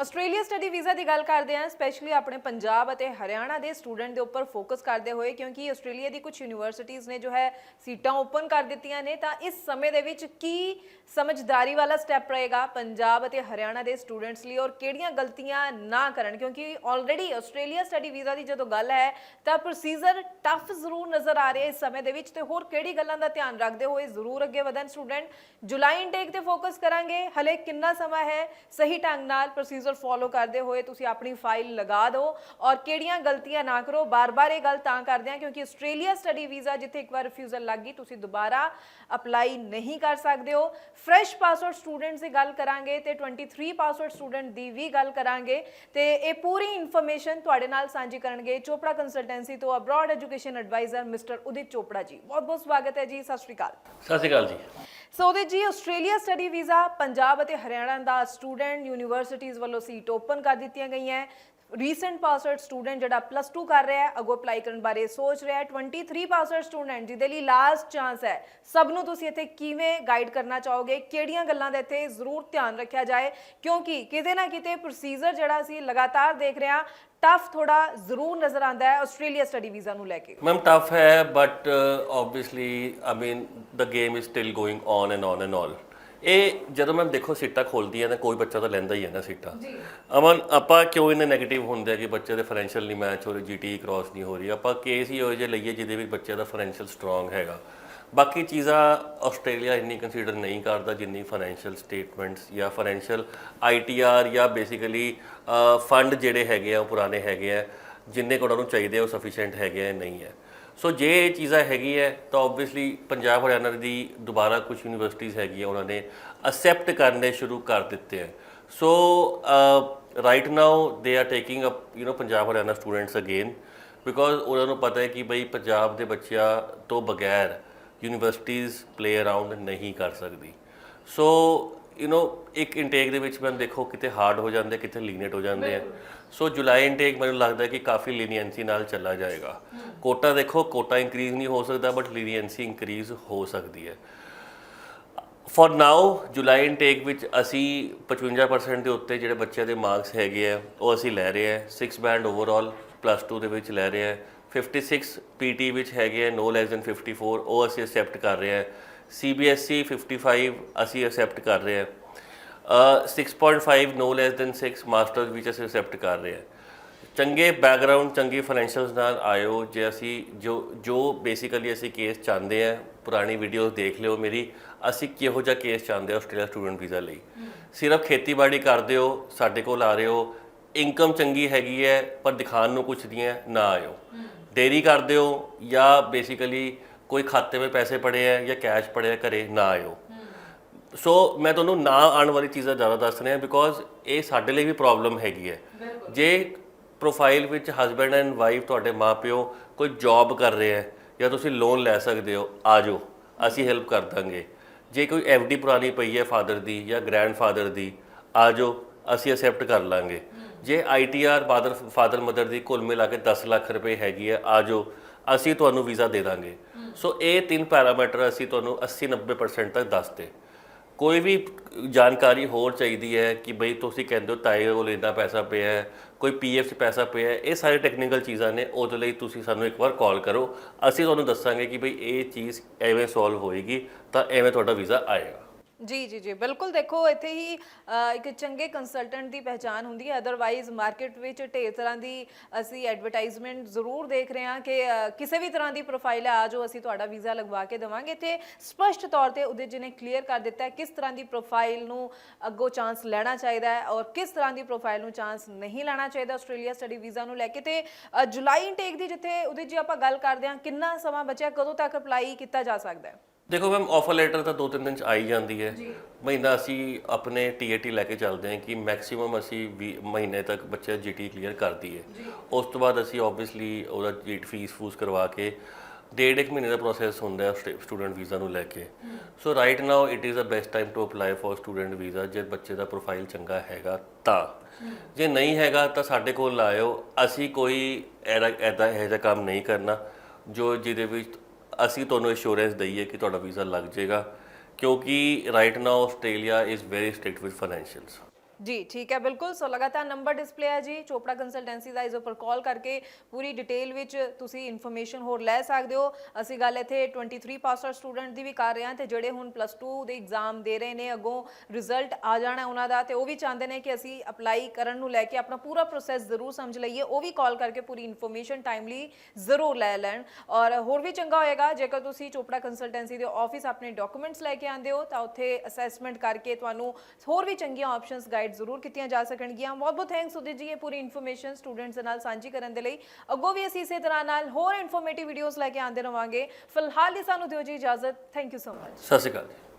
Australia study visa ਦੀ ਗੱਲ ਕਰਦੇ ਹਾਂ ਸਪੈਸ਼ਲੀ ਆਪਣੇ ਪੰਜਾਬ ਅਤੇ ਹਰਿਆਣਾ ਦੇ ਸਟੂਡੈਂਟ ਦੇ ਉੱਪਰ ਫੋਕਸ ਕਰਦੇ ਹੋਏ, ਕਿਉਂਕਿ ਆਸਟ੍ਰੇਲੀਆ ਦੀ ਕੁਝ ਯੂਨੀਵਰਸਿਟੀਆਂ ਨੇ ਜੋ ਹੈ ਸੀਟਾਂ ਓਪਨ ਕਰ ਦਿੱਤੀਆਂ ਨੇ, ਤਾਂ ਇਸ ਸਮੇਂ ਦੇ ਵਿੱਚ ਕੀ ਸਮਝਦਾਰੀ ਵਾਲਾ ਸਟੈਪ ਰਹੇਗਾ ਪੰਜਾਬ ਅਤੇ ਹਰਿਆਣਾ ਦੇ ਸਟੂਡੈਂਟਸ ਲਈ ਔਰ ਕਿਹੜੀਆਂ ਗਲਤੀਆਂ ਨਾ ਕਰਨ? ਕਿਉਂਕਿ ਆਲਰੇਡੀ ਆਸਟ੍ਰੇਲੀਆ ਸਟੱਡੀ ਵੀਜ਼ਾ ਦੀ ਜਦੋਂ ਗੱਲ ਹੈ, ਤਾਂ ਪ੍ਰੋਸੀਜਰ ਟਫ ਜ਼ਰੂਰ ਨਜ਼ਰ ਆ ਰਿਹਾ ਇਸ ਸਮੇਂ ਦੇ ਵਿੱਚ ਤੇ ਹੋਰ ਕਿਹੜੀ ਗੱਲਾਂ ਦਾ ਧਿਆਨ ਰੱਖਦੇ ਹੋਏ ਜ਼ਰੂਰ ਅੱਗੇ ਵਧਣ? ਸਟੂਡੈਂਟ, ਜੁਲਾਈ ਇਨਟੇਕ ਤੇ ਫੋਕਸ ਕਰਾਂਗੇ। ਹਲੇ ਕਿੰਨਾ ਸਮਾਂ ਹੈ? ਸਹੀ ਢੰਗ ਨਾਲ ਪ੍ਰੋਸੀਜਰ ਫੋਲੋ ਕਰਦੇ ਹੋਏ ਤੁਸੀਂ ਆਪਣੀ ਫਾਈਲ ਲਗਾ ਦਿਓ ਔਰ ਕਿਹੜੀਆਂ ਗਲਤੀਆਂ ਨਾ ਕਰੋ, ਬਾਰ-ਬਾਰ ਇਹ ਗੱਲ ਤਾਂ ਕਰਦੇ ਹਾਂ ਕਿਉਂਕਿ ਆਸਟ੍ਰੇਲੀਆ ਸਟੱਡੀ ਵੀਜ਼ਾ ਜਿੱਥੇ ਇੱਕ ਵਾਰ ਰਿਫਿਊਜ਼ਲ ਲੱਗ ਗਈ, ਤੁਸੀਂ ਦੁਬਾਰਾ ਅਪਲਾਈ ਨਹੀਂ ਕਰ ਸਕਦੇ ਹੋ। ਫਰੈਸ਼ ਪਾਸਵਰਡ ਸਟੂਡੈਂਟਸ ਦੀ ਗੱਲ ਕਰਾਂਗੇ ਤੇ 23 ਪਾਸਵਰਡ ਸਟੂਡੈਂਟ ਦੀ ਵੀ ਗੱਲ ਕਰਾਂਗੇ ਤੇ ਇਹ ਪੂਰੀ ਇਨਫੋਰਮੇਸ਼ਨ ਤੁਹਾਡੇ ਨਾਲ ਸਾਂਝੀ ਕਰਨਗੇ ਚੋਪੜਾ ਕੰਸਲਟੈਂਸੀ ਤੋਂ abroad education adviser mister Udit Chopra ji. ਬਹੁਤ-ਬਹੁਤ ਸਵਾਗਤ ਹੈ ਜੀ। ਸਤਿ ਸ਼੍ਰੀ ਅਕਾਲ। ਸਤਿ ਸ਼੍ਰੀ ਅਕਾਲ ਜੀ। ਸੋ ਉਹਦੇ ਜੀ ਆਸਟ੍ਰੇਲੀਆ ਸਟੱਡੀ ਵੀਜ਼ਾ ਪੰਜਾਬ ਅਤੇ ਹਰਿਆਣਾ ਦਾ ਸਟੂਡੈਂਟ ਯੂਨੀਵਰਸਿਟੀਜ਼ ਵੱਲੋਂ ਸੀਟ ਓਪਨ ਕਰ ਦਿੱਤੀਆਂ ਗਈਆਂ ਰੀਸੈਂਟ ਪਾਸ ਆਊਟ ਸਟੂਡੈਂਟ ਜਿਹੜਾ ਪਲੱਸ 2 ਕਰ ਰਿਹਾ ਹੈ, ਅਗੋ ਅਪਲਾਈ ਕਰਨ ਬਾਰੇ ਸੋਚ ਰਿਹਾ ਹੈ। 23 ਪਾਸ ਆਊਟ ਸਟੂਡੈਂਟ ਜਿਹਦੇ ਲਈ ਲਾਸਟ ਚਾਂਸ ਹੈ। ਸਭ ਨੂੰ ਤੁਸੀਂ ਇੱਥੇ ਕਿਵੇਂ ਗਾਈਡ ਕਰਨਾ ਚਾਹੋਗੇ? ਕਿਹੜੀਆਂ ਗੱਲਾਂ ਦਾ ਇੱਥੇ ਜ਼ਰੂਰ ਧਿਆਨ ਰੱਖਿਆ ਜਾਏ। ਕਿਉਂਕਿ ਕਿਤੇ ਨਾ ਕਿਤੇ ਪ੍ਰੋਸੀਜਰ ਜਿਹੜਾ ਅਸੀਂ ਲਗਾਤਾਰ ਦੇਖ ਰਹੇ ਹਾਂ ਟਫ ਥੋੜਾ ਜ਼ਰੂਰ ਨਜ਼ਰ ਆਉਂਦਾ ਹੈ ਆਸਟ੍ਰੇਲੀਆ ਸਟੱਡੀ ਵੀਜ਼ਾ ਨੂੰ ਲੈ ਕੇ ਮੈਮ ਟਫ ਹੈ but obviously I mean the game is still going on and on and all ਇਹ ਜਦੋਂ ਮੈਮ ਦੇਖੋ ਸੀਟਾਂ ਖੋਲਦੀਆਂ ਤਾਂ ਕੋਈ ਬੱਚਾ ਤਾਂ ਲੈਂਦਾ ਹੀ ਹੈ ਨਾ ਸੀਟਾਂ ਅਮਨ ਆਪਾਂ ਕਿਉਂ ਇਹਨੇ 네ਗੇਟਿਵ ਹੁੰਦੇ ਆ ਕਿ ਬੱਚੇ ਦੇ ਫਾਈਨੈਂਸ਼ੀਅਲ ਨਹੀਂ ਮੈਚ ਹੋ ਰਹੀ ਜੀਟੀ ਕ੍ਰਾਸ ਨਹੀਂ ਹੋ ਰਹੀ ਆਪਾਂ ਕੇਸ ਹੀ ਹੋਏ ਜੇ ਲਈਏ ਜਿਹਦੇ ਵਿੱਚ ਬੱਚੇ ਦਾ ਫਾਈਨੈਂਸ਼ੀਅਲ ਸਟਰੋਂਗ ਹੈਗਾ ਬਾਕੀ ਚੀਜ਼ਾਂ ਆਸਟ੍ਰੇਲੀਆ ਇੰਨੀ ਕੰਸੀਡਰ ਨਹੀਂ ਕਰਦਾ ਜਿੰਨੀ ਫਾਈਨੈਂਸ਼ੀਅਲ ਸਟੇਟਮੈਂਟਸ ਜਾਂ ਫਾਈਨੈਂਸ਼ੀਅਲ ਆਈਟੀਆਰ ਜਾਂ ਬੇਸਿਕਲੀ ਫੰਡ ਜਿਹੜੇ ਹੈਗੇ ਆ, ਉਹ ਪੁਰਾਣੇ ਹੈਗੇ ਆ, ਜਿੰਨੇ ਕੋਲ ਉਹਨਾਂ ਨੂੰ ਚਾਹੀਦੇ ਆ, ਉਹ ਸਫੀਸ਼ੀਐਂਟ ਹੈਗੇ ਆ, ਨਹੀਂ ਹੈ। ਸੋ ਜੇ ਇਹ ਚੀਜ਼ਾਂ ਹੈਗੀ ਹੈ, ਤਾਂ ਆਬਵੀਅਸਲੀ ਪੰਜਾਬ ਹਰਿਆਣਾ ਦੀ ਦੁਬਾਰਾ ਕੁਝ ਯੂਨੀਵਰਸਿਟੀਜ਼ ਹੈਗੀਆਂ, ਉਹਨਾਂ ਨੇ ਅਸੈਪਟ ਕਰਨੇ ਸ਼ੁਰੂ ਕਰ ਦਿੱਤੇ ਹੈ so right now they are taking up you know Punjab Haryana students again because ਉਹਨਾਂ ਨੂੰ ਪਤਾ ਹੈ ਕਿ ਬਈ ਪੰਜਾਬ ਦੇ ਬੱਚਿਆਂ ਤੋਂ ਬਗੈਰ ਯੂਨੀਵਰਸਿਟੀਜ਼ ਪਲੇ ਅਰਾਊਂਡ ਨਹੀਂ ਕਰ ਸਕਦੀ। ਸੋ ਯੂ نو ਇੱਕ ਇਨਟੇਕ ਦੇ ਵਿੱਚ ਮੈਂ ਦੇਖੋ ਕਿਤੇ ਹਾਰਡ ਹੋ ਜਾਂਦੇ ਕਿਤੇ ਲੀਨੀਅਟ ਹੋ ਜਾਂਦੇ ਆ। ਸੋ ਜੁਲਾਈ ਇਨਟੇਕ ਮੈਨੂੰ ਲੱਗਦਾ ਕਿ ਕਾਫੀ ਲੀਨੀਅੰਸੀ ਨਾਲ ਚੱਲਾ ਜਾਏਗਾ। ਕੋਟਾ ਦੇਖੋ ਕੋਟਾ ਇਨਕਰੀਜ਼ ਨਹੀਂ ਹੋ ਸਕਦਾ ਬਟ ਲੀਨੀਅੰਸੀ ਇਨਕਰੀਜ਼ ਹੋ ਸਕਦੀ ਹੈ। ਫॉर ਨਾਓ ਜੁਲਾਈ ਇਨਟੇਕ ਵਿੱਚ ਅਸੀਂ 55% ਦੇ ਉੱਤੇ ਜਿਹੜੇ ਬੱਚਿਆਂ ਦੇ ਮਾਰਕਸ ਹੈਗੇ ਆ ਉਹ ਅਸੀਂ ਲੈ ਰਹੇ ਆ। 6 ਬੈਂਡ ਓਵਰਆਲ ਪਲੱਸ 2 ਦੇ ਵਿੱਚ ਲੈ ਰਹੇ ਆ। 56 ਪੀਟੀ ਵਿੱਚ ਹੈਗੇ ਆ ਨੋ ਲੈਸ ਦੈਨ 54 ਉਹ ਅਸੀਂ ਅਸੈਪਟ ਕਰ ਰਹੇ ਆ ਸੀਬੀਐਸਈ 55 ਅਸੀਂ ਅਸੈਪਟ ਕਰ ਰਹੇ ਆ ਅ 6.5 ਨੋ ਲੈਸ ਦੈਨ 6 ਮਾਸਟਰਸ ਵਿੱਚ ਅਸੀਂ ਅਸੈਪਟ ਕਰ ਰਹੇ ਆ ਚੰਗੇ ਬੈਕਗ੍ਰਾਉਂਡ ਚੰਗੀ ਫਾਈਨੈਂਸ਼ੀਅਲਸ ਨਾਲ ਆਇਓ, ਜੇ ਅਸੀਂ ਜੋ ਜੋ ਬੇਸਿਕਲੀ ਅਸੀਂ ਕੇਸ ਚਾਹੁੰਦੇ ਆ ਪੁਰਾਣੀ ਵੀਡੀਓਜ਼ ਦੇਖ ਲਿਓ ਮੇਰੀ, ਅਸੀਂ ਕਿਹੋ ਜਿਹਾ ਕੇਸ ਚਾਹੁੰਦੇ ਆ ਆਸਟ੍ਰੇਲੀਆ ਸਟੂਡੈਂਟ ਵੀਜ਼ਾ ਲਈ। ਸਿਰਫ ਖੇਤੀਬਾੜੀ ਕਰਦੇ ਹੋ, ਸਾਡੇ ਕੋਲ ਆ ਰਹੇ ਹੋ ਇਨਕਮ ਚੰਗੀ ਹੈਗੀ ਹੈ, ਪਰ ਦਿਖਾਣ ਨੂੰ ਕੁਝ ਨਹੀਂ ਹੈ, ਨਾ ਆਇਓ। ਦੇਰੀ ਕਰਦੇ ਹੋ ਜਾਂ ਬੇਸਿਕਲੀ ਕੋਈ ਖਾਤੇ ਵਿੱਚ ਪੈਸੇ ਪੜੇ ਹੈ ਜਾਂ ਕੈਸ਼ ਪੜੇ ਹੈ ਘਰੇ ਨਾ ਆਇਓ। ਸੋ ਮੈਂ ਤੁਹਾਨੂੰ ਨਾ ਆਉਣ ਵਾਲੀ ਚੀਜ਼ਾਂ ਜ਼ਿਆਦਾ ਦੱਸ ਰਿਹਾ ਬਿਕੋਜ਼ ਇਹ ਸਾਡੇ ਲਈ ਵੀ ਪ੍ਰੋਬਲਮ ਹੈਗੀ ਹੈ। ਜੇ ਪ੍ਰੋਫਾਈਲ ਵਿੱਚ ਹਸਬੰਡ ਐਂਡ ਵਾਈਫ ਤੁਹਾਡੇ ਮਾਪਿਓ ਕੋਈ ਜੌਬ ਕਰ ਰਹੇ ਹੈ ਜਾਂ ਤੁਸੀਂ ਲੋਨ ਲੈ ਸਕਦੇ ਹੋ ਆ ਜਾਓ ਅਸੀਂ ਹੈਲਪ ਕਰ ਦਾਂਗੇ। ਜੇ ਕੋਈ ਡੀ ਪੁਰਾਣੀ ਪਈ ਹੈ ਫਾਦਰ ਦੀ ਜਾਂ ਗ੍ਰੈਂਡਫਾਦਰ ਦੀ ਆ ਜਾਓ ਅਸੀਂ ਅਸੈਪਟ ਕਰ ਲਾਂਗੇ। ਜੇ ਆਈਟੀਆਰ ਫਾਦਰ ਫਾਦਰ ਮਦਰ ਦੀ ਕੁੱਲ ਮਿਲਾ ਕੇ 10 ਲੱਖ ਰੁਪਏ ਹੈਗੀ ਹੈ ਆ ਜਾਓ, ਅਸੀਂ ਤੁਹਾਨੂੰ ਵੀਜ਼ਾ ਦੇ ਦਾਂਗੇ। ਸੋ ਇਹ ਤਿੰਨ ਪੈਰਾਮੀਟਰ ਅਸੀਂ ਤੁਹਾਨੂੰ 80 90% ਤੱਕ ਦੱਸਦੇ ਕੋਈ ਵੀ ਜਾਣਕਾਰੀ ਹੋਰ ਚਾਹੀਦੀ ਹੈ ਕਿ ਬਈ ਤੁਸੀਂ ਕਹਿੰਦੇ ਹੋ ਤਾਏ ਕੋਲ ਇੰਨਾ ਪੈਸਾ ਪਿਆ ਹੈ, ਕੋਈ ਪੀਐਫ 'ਚ ਪੈਸਾ ਪਿਆ ਹੈ, ਇਹ ਸਾਰੇ ਟੈਕਨੀਕਲ ਚੀਜ਼ਾਂ ਨੇ, ਉਹਦੇ ਲਈ ਤੁਸੀਂ ਸਾਨੂੰ ਇੱਕ ਵਾਰ ਕਾਲ ਕਰੋ। ਅਸੀਂ ਤੁਹਾਨੂੰ ਦੱਸਾਂਗੇ ਕਿ ਬਈ ਇਹ ਚੀਜ਼ ਐਵੇਂ ਸੋਲਵ ਹੋਏਗੀ, ਤਾਂ ਐਵੇਂ ਤੁਹਾਡਾ ਵੀਜ਼ਾ ਆਏਗਾ। ਜੀ ਜੀ ਜੀ ਬਿਲਕੁਲ ਦੇਖੋ ਇੱਥੇ ਹੀ ਅ, ਇੱਕ ਚੰਗੇ ਕੰਸਲਟੈਂਟ ਦੀ ਪਹਿਚਾਣ ਹੁੰਦੀ ਹੈ। ਅਦਰਵਾਈਜ਼ ਮਾਰਕੀਟ ਵਿੱਚ ਢੇਰ ਤਰ੍ਹਾਂ ਦੀ ਅਸੀਂ ਐਡਵਰਟਾਈਜ਼ਮੈਂਟ ਜ਼ਰੂਰ ਦੇਖ ਰਹੇ ਹਾਂ ਕਿ ਅ, ਕਿਸੇ ਵੀ ਤਰ੍ਹਾਂ ਦੀ ਪ੍ਰੋਫਾਈਲ ਹੈ ਆ ਜੋ ਅਸੀਂ ਤੁਹਾਡਾ ਵੀਜ਼ਾ ਲਗਵਾ ਕੇ ਦੇਵਾਂਗੇ। ਤੇ ਸਪਸ਼ਟ ਤੌਰ ਤੇ ਉਹਦੇ ਜਿਹਨੇ ਕਲੀਅਰ ਕਰ ਦਿੱਤਾ ਹੈ ਕਿਸ ਤਰ੍ਹਾਂ ਦੀ ਪ੍ਰੋਫਾਈਲ ਨੂੰ ਅੱਗੋਂ ਚਾਂਸ ਲੈਣਾ ਚਾਹੀਦਾ ਹੈ ਔਰ ਕਿਸ ਤਰ੍ਹਾਂ ਦੀ ਪ੍ਰੋਫਾਈਲ ਨੂੰ ਚਾਂਸ ਨਹੀਂ ਲੈਣਾ ਚਾਹੀਦਾ ਆਸਟ੍ਰੇਲੀਆ ਸਟੱਡੀ ਵੀਜ਼ਾ ਨੂੰ ਲੈ ਕੇ। ਤੇ ਅ, ਜੁਲਾਈ ਇਨਟੇਕ ਦੀ ਜਿੱਥੇ ਉਹਦੇ ਜੀ ਆਪਾਂ ਗੱਲ ਕਰਦੇ ਹਾਂ ਕਿੰਨਾ ਸਮਾਂ ਬਚਿਆ ਕਦੋਂ ਤੱਕ ਅਪਲਾਈ ਕੀਤਾ ਜਾ ਸਕਦਾ ਹੈ? ਦੇਖੋ ਮੈਮ ਆਫਰ ਲੈਟਰ ਤਾਂ ਦੋ ਤਿੰਨ ਦਿਨ ਚ ਆ ਹੀ। ਜਾਂਦੀ ਹੈ ਮਹੀਨਾ ਅਸੀਂ ਆਪਣੇ ਟੀਏਟੀ ਲੈ ਕੇ ਚੱਲਦੇ ਹਾਂ ਕਿ ਮੈਕਸਿਮਮ ਅਸੀਂ ਵੀਹ ਮਹੀਨੇ ਤੱਕ ਬੱਚਾ ਜੀਟੀ ਕਲੀਅਰ ਕਰਦੀ ਹੈ ਉਸ ਤੋਂ ਬਾਅਦ ਅਸੀਂ ਆਬਵੀਅਸਲੀ ਉਹਦਾ ਜੀਟ ਫੀਸ ਫੂਸ ਕਰਵਾ ਕੇ ਡੇਢ ਇੱਕ ਮਹੀਨੇ ਦਾ ਪ੍ਰੋਸੈਸ ਹੁੰਦਾ ਹੈ ਸਟੂਡੈਂਟ ਵੀਜ਼ਾ ਨੂੰ ਲੈ ਕੇ। So right now it is a best time to apply for student visa ਜੇ ਬੱਚੇ ਦਾ ਪ੍ਰੋਫਾਈਲ ਚੰਗਾ ਹੈਗਾ ਤਾਂ। ਜੇ ਨਹੀਂ ਹੈਗਾ ਤਾਂ ਸਾਡੇ ਕੋਲ ਆਇਓ ਅਸੀਂ ਕੋਈ ਐਦਾ ਐਦਾ ਇਹੋ ਜਿਹਾ ਕੰਮ ਨਹੀਂ ਕਰਨਾ ਜੋ ਜਿਹਦੇ ਵਿੱਚ ਅਸੀਂ ਤੁਹਾਨੂੰ ਅਸ਼ੋਰੈਂਸ ਦਈਏ ਕਿ ਤੁਹਾਡਾ ਵੀਜ਼ਾ ਲੱਗ ਜਾਏਗਾ, ਕਿਉਂਕਿ right now Australia is very strict with financials ਜੀ, ਠੀਕ ਹੈ, ਬਿਲਕੁਲ। ਸੋ ਲਗਾਤਾਰ ਨੰਬਰ ਡਿਸਪਲੇ ਹੈ ਜੀ। ਚੋਪੜਾ ਕੰਸਲਟੈਂਸੀ ਦਾ ਇਸ ਉੱਪਰ ਕਾਲ ਕਰਕੇ ਪੂਰੀ ਡਿਟੇਲ ਵਿੱਚ ਤੁਸੀਂ ਇਨਫੋਰਮੇਸ਼ਨ ਹੋਰ ਲੈ ਸਕਦੇ ਹੋ। ਅਸੀਂ ਗੱਲ ਇੱਥੇ 23 ਪਾਸ ਆਊਟ ਸਟੂਡੈਂਟ ਦੀ ਵੀ ਕਰ ਰਹੇ ਹਾਂ ਤੇ ਜਿਹੜੇ ਹੁਣ ਪਲੱਸ 2 ਦੇ ਐਗਜ਼ਾਮ ਦੇ ਰਹੇ ਨੇ, ਅੱਗੋਂ ਰਿਜ਼ਲਟ ਆ ਜਾਣਾ ਉਹਨਾਂ ਦਾ ਤੇ ਉਹ ਵੀ ਚਾਹੁੰਦੇ ਨੇ ਕਿ ਅਸੀਂ ਅਪਲਾਈ ਕਰਨ ਨੂੰ ਲੈ ਕੇ ਆਪਣਾ ਪੂਰਾ ਪ੍ਰੋਸੈਸ ਜ਼ਰੂਰ ਸਮਝ ਲਈਏ। ਉਹ ਵੀ ਕਾਲ ਕਰਕੇ ਪੂਰੀ ਇਨਫੋਰਮੇਸ਼ਨ ਟਾਈਮਲੀ ਜ਼ਰੂਰ ਲੈ ਲੈਣ। ਔਰ ਹੋਰ ਵੀ ਚੰਗਾ ਹੋਏਗਾ, ਜੇਕਰ ਤੁਸੀਂ ਚੋਪੜਾ ਕੰਸਲਟੈਂਸੀ ਦੇ ਆਫਿਸ ਆਪਣੇ ਡਾਕੂਮੈਂਟਸ ਲੈ ਕੇ ਆਉਂਦੇ ਹੋ, ਤਾਂ ਉੱਥੇ ਅਸੈਸਮੈਂਟ ਕਰਕੇ ਤੁਹਾਨੂੰ ਹੋਰ ਵੀ ਚੰਗੀਆਂ ਆਪਸ਼ਨਸ ਗਾਈਡ ਜ਼ਰੂਰ ਕੀਤੀਆਂ ਜਾ ਸਕਣਗੀਆਂ। ਬਹੁਤ ਬਹੁਤ ਥੈਂਕਸ ਉਦਿਤ ਜੀ, ਇਹ ਪੂਰੀ ਇਨਫੋਰਮੇਸ਼ਨ ਸਟੂਡੈਂਟਸ ਦੇ ਨਾਲ ਸਾਂਝੀ ਕਰਨ ਦੇ ਲਈ। ਅੱਗੋਂ ਵੀ ਅਸੀਂ ਇਸੇ ਤਰ੍ਹਾਂ ਨਾਲ ਹੋਰ ਇਨਫੋਰਮੇਟਿਵ ਵੀਡੀਓਜ਼ ਲੈ ਕੇ ਆਉਂਦੇ ਰਵਾਂਗੇ। ਫਿਲਹਾਲ ਲਈ ਸਾਨੂੰ ਦਿਓ ਜੀ ਇਜਾਜ਼ਤ। ਥੈਂਕ ਯੂ ਸੋ ਮਚ ਸਤਿ ਸ਼੍ਰੀ ਅਕਾਲ ਜੀ।